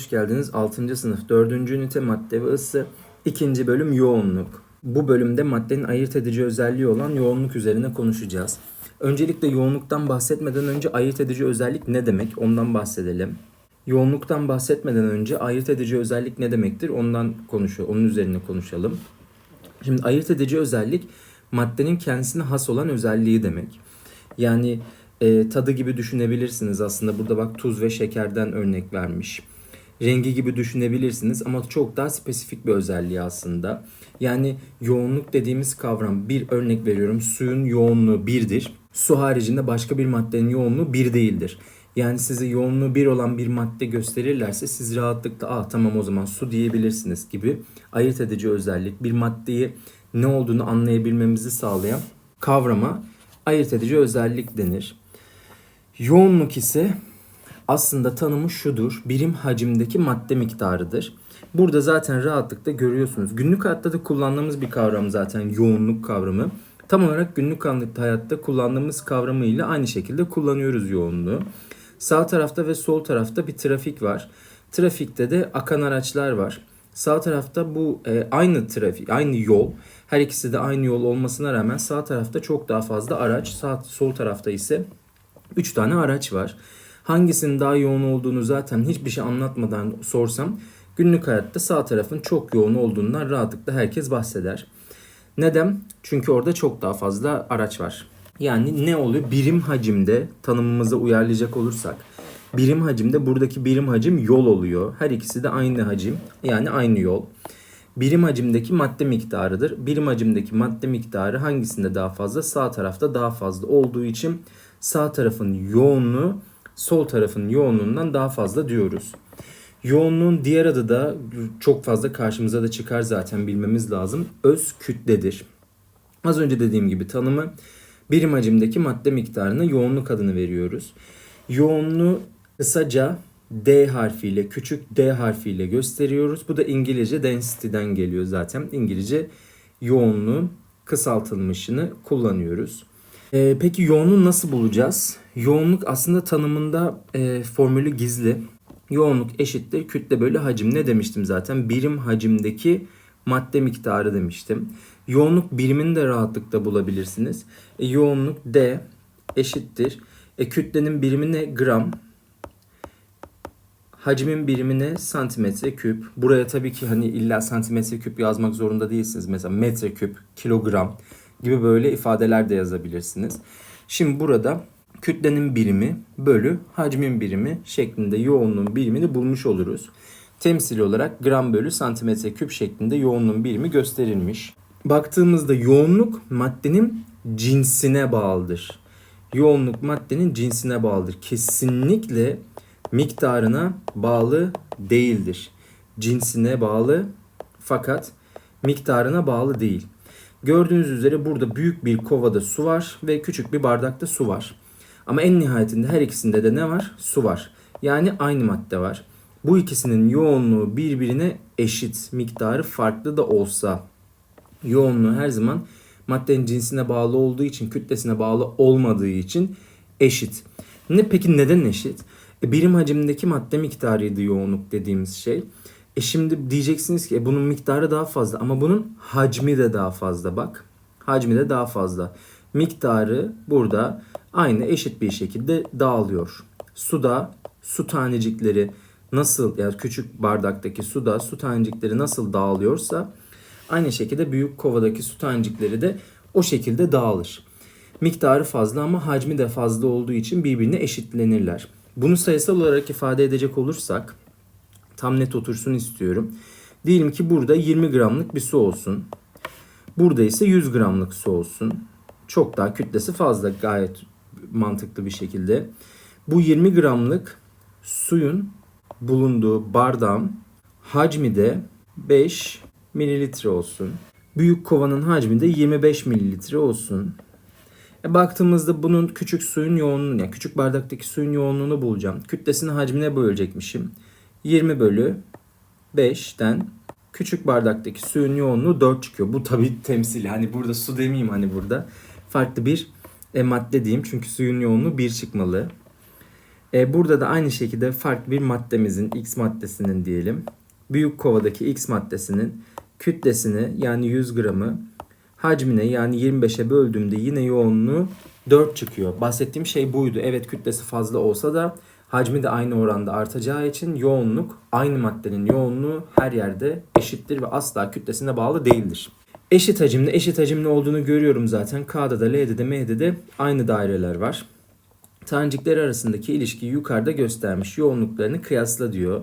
hoş geldiniz. 6. sınıf 4. ünite madde ve ısı 2. bölüm yoğunluk. Bu bölümde maddenin ayırt edici özelliği olan yoğunluk üzerine konuşacağız. Öncelikle yoğunluktan bahsetmeden önce ayırt edici özellik ne demek ondan bahsedelim. Yoğunluktan bahsetmeden önce ayırt edici özellik ne demektir ondan konuşuyor, onun üzerine konuşalım. Şimdi ayırt edici özellik maddenin kendisine has olan özelliği demek. Yani e, tadı gibi düşünebilirsiniz aslında. Burada bak tuz ve şekerden örnek vermiş. Rengi gibi düşünebilirsiniz ama çok daha spesifik bir özelliği aslında. Yani yoğunluk dediğimiz kavram bir örnek veriyorum. Suyun yoğunluğu birdir. Su haricinde başka bir maddenin yoğunluğu bir değildir. Yani size yoğunluğu bir olan bir madde gösterirlerse siz rahatlıkla ah tamam o zaman su diyebilirsiniz gibi ayırt edici özellik bir maddeyi ne olduğunu anlayabilmemizi sağlayan kavrama ayırt edici özellik denir. Yoğunluk ise aslında tanımı şudur. Birim hacimdeki madde miktarıdır. Burada zaten rahatlıkla görüyorsunuz. Günlük hayatta da kullandığımız bir kavram zaten yoğunluk kavramı. Tam olarak günlük hayatta kullandığımız kavramıyla aynı şekilde kullanıyoruz yoğunluğu. Sağ tarafta ve sol tarafta bir trafik var. Trafikte de akan araçlar var. Sağ tarafta bu e, aynı trafik, aynı yol. Her ikisi de aynı yol olmasına rağmen sağ tarafta çok daha fazla araç, sağ sol tarafta ise 3 tane araç var. Hangisinin daha yoğun olduğunu zaten hiçbir şey anlatmadan sorsam günlük hayatta sağ tarafın çok yoğun olduğundan rahatlıkla herkes bahseder. Neden? Çünkü orada çok daha fazla araç var. Yani ne oluyor? Birim hacimde tanımımıza uyarlayacak olursak birim hacimde buradaki birim hacim yol oluyor. Her ikisi de aynı hacim yani aynı yol. Birim hacimdeki madde miktarıdır. Birim hacimdeki madde miktarı hangisinde daha fazla? Sağ tarafta daha fazla olduğu için sağ tarafın yoğunluğu sol tarafın yoğunluğundan daha fazla diyoruz. Yoğunluğun diğer adı da çok fazla karşımıza da çıkar zaten bilmemiz lazım. Öz kütledir. Az önce dediğim gibi tanımı birim hacimdeki madde miktarına yoğunluk adını veriyoruz. Yoğunluğu kısaca D harfiyle, küçük D harfiyle gösteriyoruz. Bu da İngilizce density'den geliyor zaten. İngilizce yoğunluğun kısaltılmışını kullanıyoruz. Ee, peki yoğunluğu nasıl bulacağız? Yoğunluk aslında tanımında e, formülü gizli. Yoğunluk eşittir kütle bölü hacim. Ne demiştim zaten? Birim hacimdeki madde miktarı demiştim. Yoğunluk birimini de rahatlıkla bulabilirsiniz. E, yoğunluk D eşittir. E, kütlenin birimi ne? Gram. Hacmin birimi ne? Santimetre küp. Buraya tabii ki hani illa santimetre küp yazmak zorunda değilsiniz. Mesela metre küp, kilogram gibi böyle ifadeler de yazabilirsiniz. Şimdi burada kütlenin birimi bölü hacmin birimi şeklinde yoğunluğun birimini bulmuş oluruz. Temsili olarak gram bölü santimetre küp şeklinde yoğunluğun birimi gösterilmiş. Baktığımızda yoğunluk maddenin cinsine bağlıdır. Yoğunluk maddenin cinsine bağlıdır. Kesinlikle miktarına bağlı değildir. Cinsine bağlı fakat miktarına bağlı değil. Gördüğünüz üzere burada büyük bir kovada su var ve küçük bir bardakta su var. Ama en nihayetinde her ikisinde de ne var? Su var. Yani aynı madde var. Bu ikisinin yoğunluğu birbirine eşit, miktarı farklı da olsa yoğunluğu her zaman maddenin cinsine bağlı olduğu için, kütlesine bağlı olmadığı için eşit. Ne peki neden eşit? E, birim hacimdeki madde miktarıydı yoğunluk dediğimiz şey. E şimdi diyeceksiniz ki e bunun miktarı daha fazla ama bunun hacmi de daha fazla bak. Hacmi de daha fazla. Miktarı burada aynı eşit bir şekilde dağılıyor. Suda su tanecikleri nasıl yani küçük bardaktaki suda su tanecikleri nasıl dağılıyorsa aynı şekilde büyük kovadaki su tanecikleri de o şekilde dağılır. Miktarı fazla ama hacmi de fazla olduğu için birbirine eşitlenirler. Bunu sayısal olarak ifade edecek olursak tam net otursun istiyorum. Diyelim ki burada 20 gramlık bir su olsun. Burada ise 100 gramlık su olsun. Çok daha kütlesi fazla gayet mantıklı bir şekilde. Bu 20 gramlık suyun bulunduğu bardağın hacmi de 5 mililitre olsun. Büyük kovanın hacmi de 25 mililitre olsun. E baktığımızda bunun küçük suyun yoğunluğunu, yani küçük bardaktaki suyun yoğunluğunu bulacağım. Kütlesini hacmine bölecekmişim. 20 bölü 5'ten küçük bardaktaki suyun yoğunluğu 4 çıkıyor. Bu tabi temsili. Hani burada su demeyeyim hani burada. Farklı bir e, madde diyeyim. Çünkü suyun yoğunluğu 1 çıkmalı. E, burada da aynı şekilde farklı bir maddemizin X maddesinin diyelim. Büyük kovadaki X maddesinin kütlesini yani 100 gramı hacmine yani 25'e böldüğümde yine yoğunluğu 4 çıkıyor. Bahsettiğim şey buydu. Evet kütlesi fazla olsa da hacmi de aynı oranda artacağı için yoğunluk aynı maddenin yoğunluğu her yerde eşittir ve asla kütlesine bağlı değildir. Eşit hacimli eşit hacimli olduğunu görüyorum zaten. K'da da L'de de M'de de aynı daireler var. Tanecikler arasındaki ilişkiyi yukarıda göstermiş. Yoğunluklarını kıyasla diyor.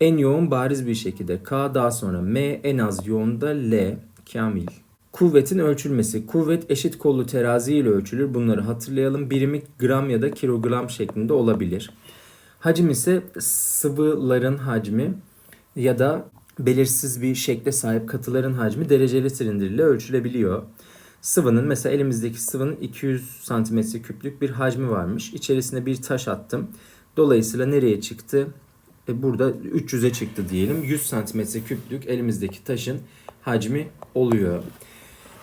En yoğun bariz bir şekilde K daha sonra M en az yoğun da L. Kamil. Kuvvetin ölçülmesi. Kuvvet eşit kollu terazi ile ölçülür. Bunları hatırlayalım. Birimi gram ya da kilogram şeklinde olabilir. Hacim ise sıvıların hacmi ya da belirsiz bir şekle sahip katıların hacmi dereceli silindir ile ölçülebiliyor. Sıvının mesela elimizdeki sıvının 200 santimetre küplük bir hacmi varmış. İçerisine bir taş attım. Dolayısıyla nereye çıktı? E burada 300'e çıktı diyelim. 100 santimetre küplük elimizdeki taşın hacmi oluyor.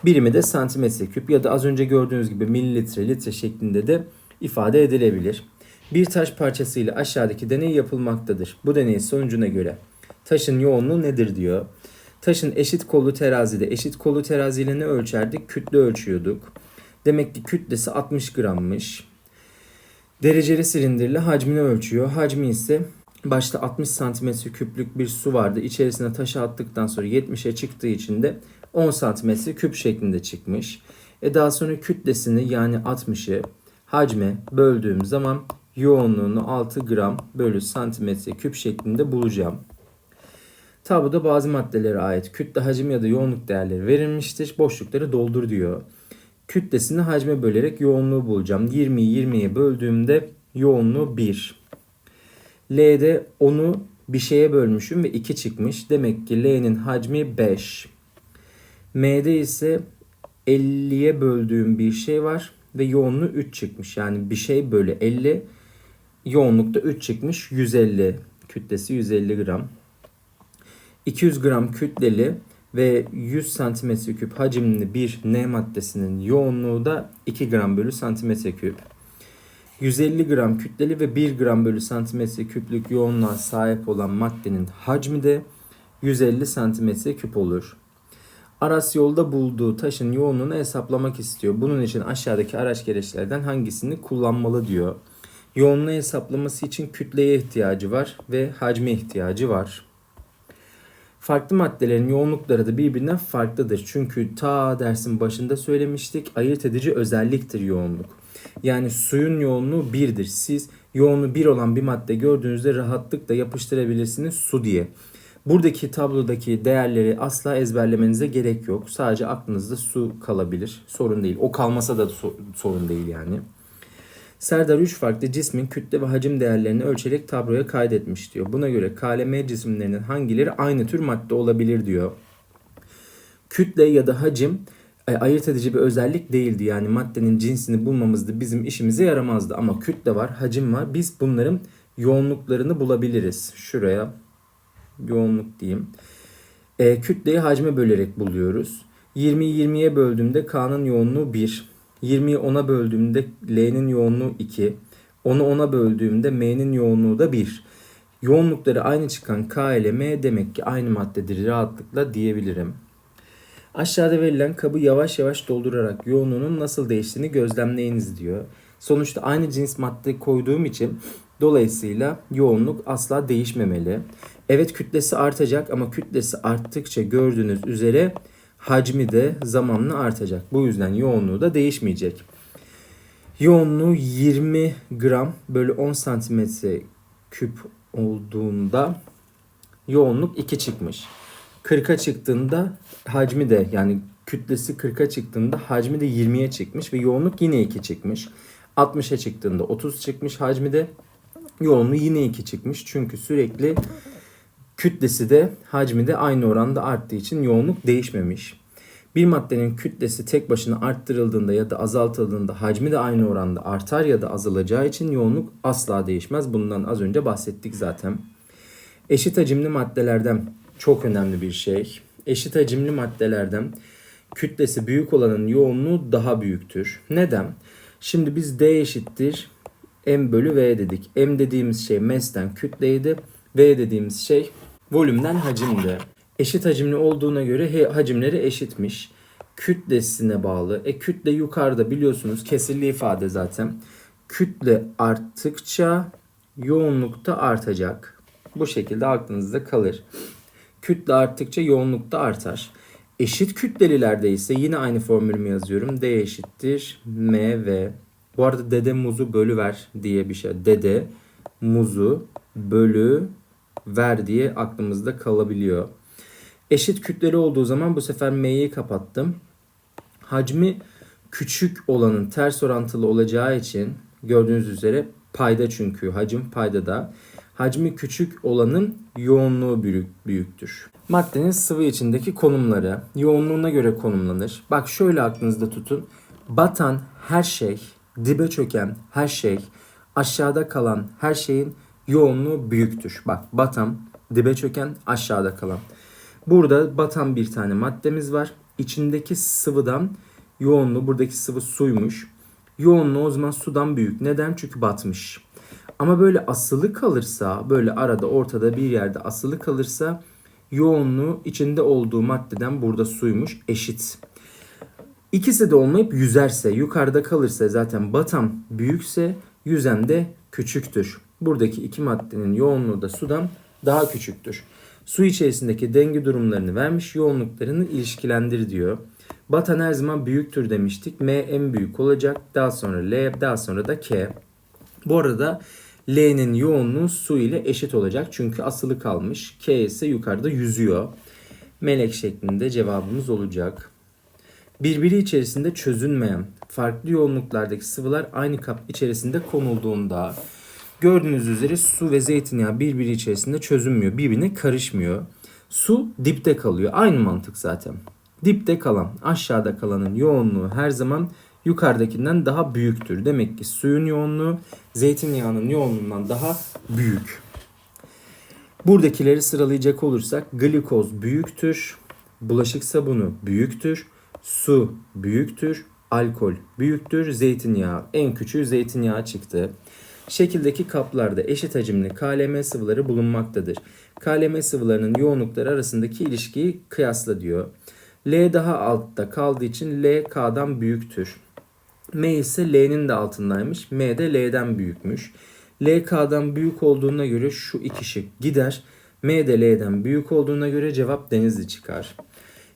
Birimi de santimetre küp ya da az önce gördüğünüz gibi mililitre, litre şeklinde de ifade edilebilir. Bir taş parçası ile aşağıdaki deney yapılmaktadır. Bu deney sonucuna göre taşın yoğunluğu nedir diyor. Taşın eşit kollu terazide, eşit kollu teraziyle ne ölçerdik? Kütle ölçüyorduk. Demek ki kütlesi 60 grammış. Dereceli silindirle hacmini ölçüyor. Hacmi ise başta 60 santimetre küplük bir su vardı. İçerisine taşı attıktan sonra 70'e çıktığı için de 10 santimetre küp şeklinde çıkmış. E daha sonra kütlesini yani 60'ı hacme böldüğüm zaman yoğunluğunu 6 gram bölü santimetre küp şeklinde bulacağım. Tabloda bazı maddelere ait kütle, hacim ya da yoğunluk değerleri verilmiştir. Boşlukları doldur diyor. Kütlesini hacme bölerek yoğunluğu bulacağım. 20'yi 20'ye böldüğümde yoğunluğu 1. L'de 10'u bir şeye bölmüşüm ve 2 çıkmış. Demek ki L'nin hacmi 5. M'de ise 50'ye böldüğüm bir şey var ve yoğunluğu 3 çıkmış. Yani bir şey bölü 50 yoğunlukta 3 çıkmış. 150 kütlesi 150 gram. 200 gram kütleli ve 100 santimetre küp hacimli bir N maddesinin yoğunluğu da 2 gram bölü santimetre küp. 150 gram kütleli ve 1 gram bölü santimetre küplük yoğunluğa sahip olan maddenin hacmi de 150 santimetre küp olur. Aras yolda bulduğu taşın yoğunluğunu hesaplamak istiyor. Bunun için aşağıdaki araç gereçlerden hangisini kullanmalı diyor. Yoğunluğu hesaplaması için kütleye ihtiyacı var ve hacme ihtiyacı var. Farklı maddelerin yoğunlukları da birbirinden farklıdır. Çünkü ta dersin başında söylemiştik ayırt edici özelliktir yoğunluk. Yani suyun yoğunluğu birdir. Siz yoğunluğu bir olan bir madde gördüğünüzde rahatlıkla yapıştırabilirsiniz su diye. Buradaki tablodaki değerleri asla ezberlemenize gerek yok. Sadece aklınızda su kalabilir. Sorun değil. O kalmasa da sorun değil yani. Serdar 3 farklı cismin kütle ve hacim değerlerini ölçerek tabloya kaydetmiş diyor. Buna göre KLM cisimlerinin hangileri aynı tür madde olabilir diyor. Kütle ya da hacim e, ayırt edici bir özellik değildi. Yani maddenin cinsini bulmamızda bizim işimize yaramazdı. Ama kütle var, hacim var. Biz bunların yoğunluklarını bulabiliriz. Şuraya yoğunluk diyeyim. E, kütleyi hacme bölerek buluyoruz. 20'yi 20'ye böldüğümde K'nın yoğunluğu 1. 20'yi 10'a böldüğümde L'nin yoğunluğu 2. 10'u 10'a böldüğümde M'nin yoğunluğu da 1. Yoğunlukları aynı çıkan K ile M demek ki aynı maddedir rahatlıkla diyebilirim. Aşağıda verilen kabı yavaş yavaş doldurarak yoğunluğunun nasıl değiştiğini gözlemleyiniz diyor. Sonuçta aynı cins madde koyduğum için dolayısıyla yoğunluk asla değişmemeli. Evet kütlesi artacak ama kütlesi arttıkça gördüğünüz üzere hacmi de zamanla artacak. Bu yüzden yoğunluğu da değişmeyecek. Yoğunluğu 20 gram bölü 10 santimetre küp olduğunda yoğunluk 2 çıkmış. 40'a çıktığında hacmi de yani kütlesi 40'a çıktığında hacmi de 20'ye çıkmış ve yoğunluk yine 2 çıkmış. 60'a çıktığında 30 çıkmış hacmi de yoğunluğu yine 2 çıkmış. Çünkü sürekli Kütlesi de hacmi de aynı oranda arttığı için yoğunluk değişmemiş. Bir maddenin kütlesi tek başına arttırıldığında ya da azaltıldığında hacmi de aynı oranda artar ya da azalacağı için yoğunluk asla değişmez. Bundan az önce bahsettik zaten. Eşit hacimli maddelerden çok önemli bir şey. Eşit hacimli maddelerden kütlesi büyük olanın yoğunluğu daha büyüktür. Neden? Şimdi biz D eşittir M bölü V dedik. M dediğimiz şey mesten kütleydi. V dediğimiz şey volümden hacimdi. Eşit hacimli olduğuna göre hacimleri eşitmiş. Kütlesine bağlı. E kütle yukarıda biliyorsunuz kesirli ifade zaten. Kütle arttıkça yoğunluk da artacak. Bu şekilde aklınızda kalır. Kütle arttıkça yoğunluk da artar. Eşit kütlelilerde ise yine aynı formülümü yazıyorum. D eşittir MV. Bu arada dede muzu bölü ver diye bir şey. Dede muzu bölü ver diye aklımızda kalabiliyor. Eşit kütleli olduğu zaman bu sefer M'yi kapattım. Hacmi küçük olanın ters orantılı olacağı için gördüğünüz üzere payda çünkü hacim paydada. Hacmi küçük olanın yoğunluğu büyük, büyüktür. Maddenin sıvı içindeki konumları yoğunluğuna göre konumlanır. Bak şöyle aklınızda tutun. Batan her şey, dibe çöken her şey, aşağıda kalan her şeyin yoğunluğu büyüktür. Bak batan, dibe çöken, aşağıda kalan. Burada batan bir tane maddemiz var. İçindeki sıvıdan yoğunluğu, buradaki sıvı suymuş. Yoğunluğu o zaman sudan büyük. Neden? Çünkü batmış. Ama böyle asılı kalırsa, böyle arada ortada bir yerde asılı kalırsa yoğunluğu içinde olduğu maddeden burada suymuş eşit. İkisi de olmayıp yüzerse, yukarıda kalırsa zaten batan büyükse yüzen de küçüktür. Buradaki iki maddenin yoğunluğu da sudan daha küçüktür. Su içerisindeki denge durumlarını vermiş, yoğunluklarını ilişkilendir diyor. Batan her zaman büyüktür demiştik. M en büyük olacak. Daha sonra L, daha sonra da K. Bu arada L'nin yoğunluğu su ile eşit olacak. Çünkü asılı kalmış. K ise yukarıda yüzüyor. Melek şeklinde cevabımız olacak. Birbiri içerisinde çözünmeyen farklı yoğunluklardaki sıvılar aynı kap içerisinde konulduğunda gördüğünüz üzere su ve zeytinyağı birbiri içerisinde çözünmüyor. Birbirine karışmıyor. Su dipte kalıyor. Aynı mantık zaten. Dipte kalan, aşağıda kalanın yoğunluğu her zaman yukarıdakinden daha büyüktür. Demek ki suyun yoğunluğu zeytinyağının yoğunluğundan daha büyük. Buradakileri sıralayacak olursak glikoz büyüktür, bulaşık sabunu büyüktür, su büyüktür, alkol büyüktür, zeytinyağı en küçüğü zeytinyağı çıktı. Şekildeki kaplarda eşit hacimli KLM sıvıları bulunmaktadır. KLM sıvılarının yoğunlukları arasındaki ilişkiyi kıyasla diyor. L daha altta kaldığı için L K'dan büyüktür. M ise L'nin de altındaymış. M de L'den büyükmüş. L K'dan büyük olduğuna göre şu iki şık gider. M de L'den büyük olduğuna göre cevap denizli çıkar.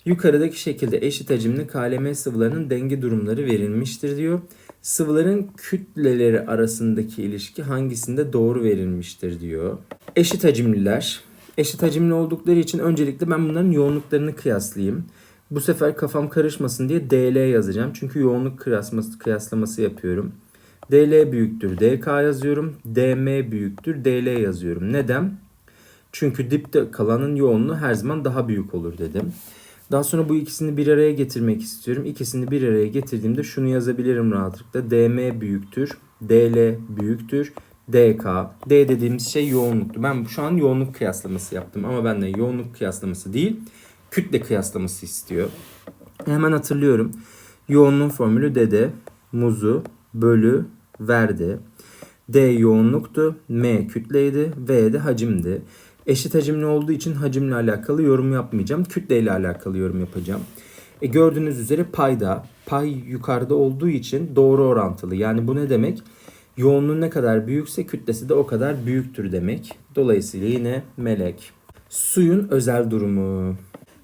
Yukarıdaki şekilde eşit hacimli KLM sıvılarının denge durumları verilmiştir diyor. Sıvıların kütleleri arasındaki ilişki hangisinde doğru verilmiştir diyor. Eşit hacimliler. Eşit hacimli oldukları için öncelikle ben bunların yoğunluklarını kıyaslayayım. Bu sefer kafam karışmasın diye DL yazacağım. Çünkü yoğunluk kıyaslaması, kıyaslaması yapıyorum. DL büyüktür DK yazıyorum. DM büyüktür DL yazıyorum. Neden? Çünkü dipte kalanın yoğunluğu her zaman daha büyük olur dedim. Daha sonra bu ikisini bir araya getirmek istiyorum. İkisini bir araya getirdiğimde şunu yazabilirim rahatlıkla. DM büyüktür, DL büyüktür, DK. D dediğimiz şey yoğunluktu. Ben şu an yoğunluk kıyaslaması yaptım ama benden yoğunluk kıyaslaması değil, kütle kıyaslaması istiyor. Hemen hatırlıyorum. Yoğunluğun formülü dede, muzu, bölü, verdi. D yoğunluktu, M kütleydi, V de hacimdi. Eşit hacimli olduğu için hacimle alakalı yorum yapmayacağım. Kütleyle alakalı yorum yapacağım. E gördüğünüz üzere payda, pay yukarıda olduğu için doğru orantılı. Yani bu ne demek? Yoğunluğu ne kadar büyükse kütlesi de o kadar büyüktür demek. Dolayısıyla yine melek. Suyun özel durumu.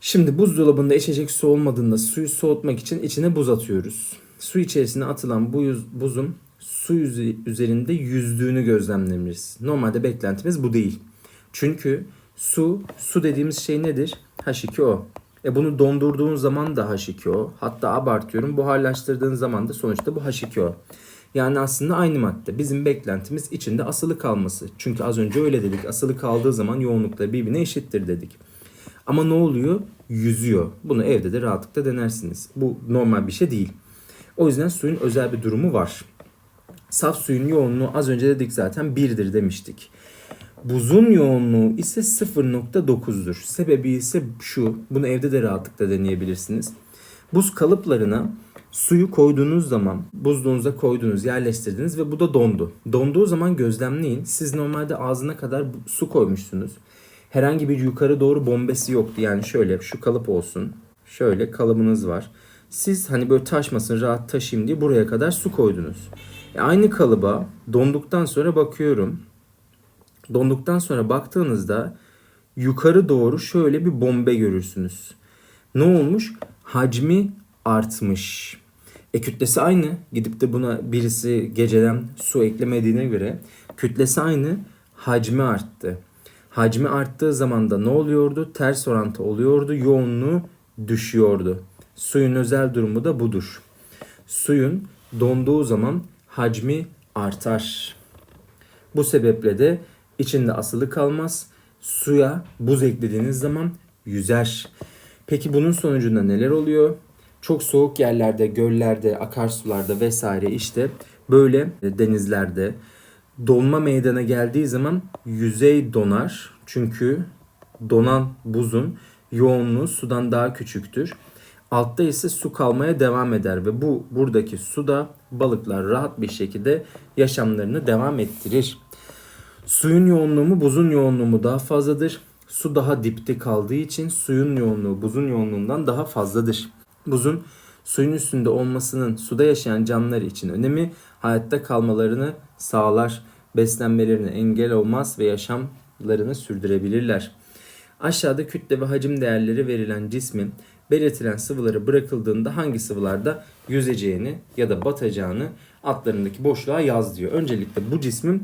Şimdi buzdolabında içecek su olmadığında suyu soğutmak için içine buz atıyoruz. Su içerisine atılan bu yüz- buzun su üzerinde yüzdüğünü gözlemlemeliyiz. Normalde beklentimiz bu değil. Çünkü su, su dediğimiz şey nedir? H2O. E bunu dondurduğun zaman da H2O. Hatta abartıyorum buharlaştırdığın zaman da sonuçta bu H2O. Yani aslında aynı madde. Bizim beklentimiz içinde asılı kalması. Çünkü az önce öyle dedik. Asılı kaldığı zaman yoğunlukları birbirine eşittir dedik. Ama ne oluyor? Yüzüyor. Bunu evde de rahatlıkla denersiniz. Bu normal bir şey değil. O yüzden suyun özel bir durumu var. Saf suyun yoğunluğu az önce dedik zaten 1'dir demiştik. Buzun yoğunluğu ise 0.9'dur. Sebebi ise şu. Bunu evde de rahatlıkla deneyebilirsiniz. Buz kalıplarına Suyu koyduğunuz zaman buzluğunuza koydunuz, yerleştirdiniz ve bu da dondu. Donduğu zaman gözlemleyin. Siz normalde ağzına kadar su koymuşsunuz. Herhangi bir yukarı doğru bombesi yoktu. Yani şöyle şu kalıp olsun. Şöyle kalıbınız var. Siz hani böyle taşmasın rahat taşıyayım diye buraya kadar su koydunuz. E aynı kalıba donduktan sonra bakıyorum. Donduktan sonra baktığınızda yukarı doğru şöyle bir bombe görürsünüz. Ne olmuş? Hacmi artmış. E kütlesi aynı. Gidip de buna birisi geceden su eklemediğine göre kütlesi aynı. Hacmi arttı. Hacmi arttığı zaman da ne oluyordu? Ters orantı oluyordu. Yoğunluğu düşüyordu. Suyun özel durumu da budur. Suyun donduğu zaman hacmi artar. Bu sebeple de içinde asılı kalmaz. Suya buz eklediğiniz zaman yüzer. Peki bunun sonucunda neler oluyor? Çok soğuk yerlerde, göllerde, akarsularda vesaire işte böyle denizlerde donma meydana geldiği zaman yüzey donar. Çünkü donan buzun yoğunluğu sudan daha küçüktür. Altta ise su kalmaya devam eder ve bu buradaki suda balıklar rahat bir şekilde yaşamlarını devam ettirir. Suyun yoğunluğu mu buzun yoğunluğu mu daha fazladır. Su daha dipte kaldığı için suyun yoğunluğu buzun yoğunluğundan daha fazladır. Buzun suyun üstünde olmasının suda yaşayan canlılar için önemi hayatta kalmalarını sağlar, beslenmelerine engel olmaz ve yaşamlarını sürdürebilirler. Aşağıda kütle ve hacim değerleri verilen cismin belirtilen sıvıları bırakıldığında hangi sıvılarda yüzeceğini ya da batacağını altlarındaki boşluğa yaz diyor. Öncelikle bu cismin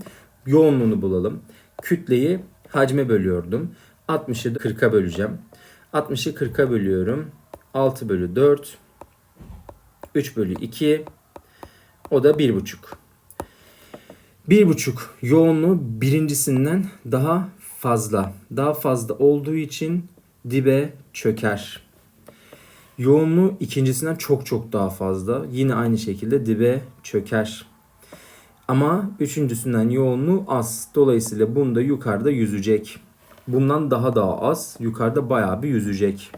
yoğunluğunu bulalım. Kütleyi hacme bölüyordum. 60'ı 40'a böleceğim. 60'ı 40'a bölüyorum. 6 bölü 4. 3 bölü 2. O da 1,5. 1,5 yoğunluğu birincisinden daha fazla. Daha fazla olduğu için dibe çöker. Yoğunluğu ikincisinden çok çok daha fazla. Yine aynı şekilde dibe çöker. Ama üçüncüsünden yoğunluğu az. Dolayısıyla bunda yukarıda yüzecek. Bundan daha daha az. Yukarıda bayağı bir yüzecek.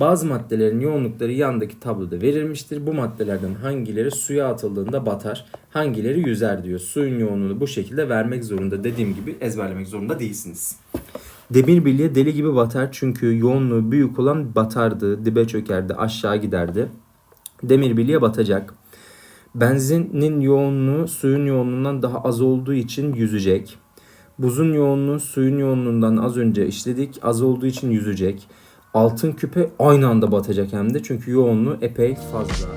Bazı maddelerin yoğunlukları yandaki tabloda verilmiştir. Bu maddelerden hangileri suya atıldığında batar, hangileri yüzer diyor. Suyun yoğunluğunu bu şekilde vermek zorunda. Dediğim gibi ezberlemek zorunda değilsiniz. Demir bilye deli gibi batar çünkü yoğunluğu büyük olan batardı, dibe çökerdi, aşağı giderdi. Demir bilye batacak. Benzinin yoğunluğu suyun yoğunluğundan daha az olduğu için yüzecek. Buzun yoğunluğu suyun yoğunluğundan az önce işledik. Az olduğu için yüzecek. Altın küpe aynı anda batacak hem de çünkü yoğunluğu epey fazla.